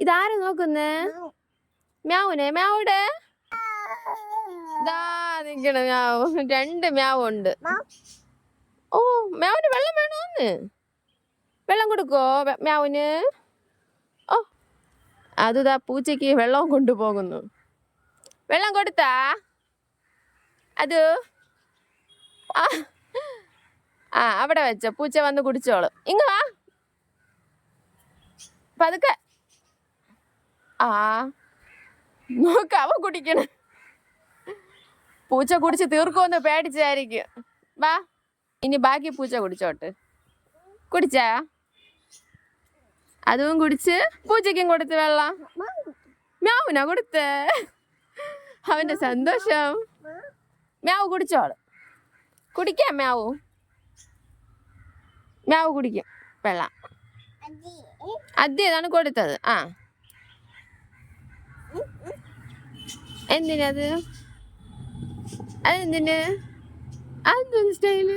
ഇതാരെ നോക്കുന്നേ? മ്യാവുനെ മ്യാവൂടെ? ദാ നിക്കണ മ്യാവ്. രണ്ട് മ്യാവുണ്ട്. ഓ മ്യാവിന് വെള്ളം വേണോന്ന്? വെള്ളം കൊടുക്കോ മ്യാവിന്? ഓ അതുതാ പൂച്ചയ്ക്ക് വെള്ളം കൊണ്ടുപോകുന്നു. വെള്ളം കൊടുത്താ? അത്? ആ. ആ അവിടെ വെച്ച. പൂച്ച വന്ന് കുടിച്ചോളൂ. ഇങ്ങ വാ. പതുക്കെ. ആ. നോക്ക് അവ കുടിക്കണ. പൂച്ച കുടിച്ച് തീർക്കുമെന്ന് പേടിച്ചായിരിക്കും. വാ ഇനി ബാക്കി പൂച്ച കുടിച്ചോട്ട്. കുടിച്ചാ? അതും കുടിച്ച് പൂച്ചയ്ക്കും കൊടുത്ത് വെള്ളം. മ്യാവുന കൊടുത്ത്? അവന്റെ സന്തോഷം. മ്യാവ് കുടിച്ചോൾ. കുടിക്കാം മ്യാവു? മ്യാവ് കുടിക്കും വെള്ളം. അദ്യ ഇതാണ് കൊടുത്തത്? ആ. എന്തിനത്? അതെന്തിന്? അതെന്തൊരു സ്റ്റൈൽ?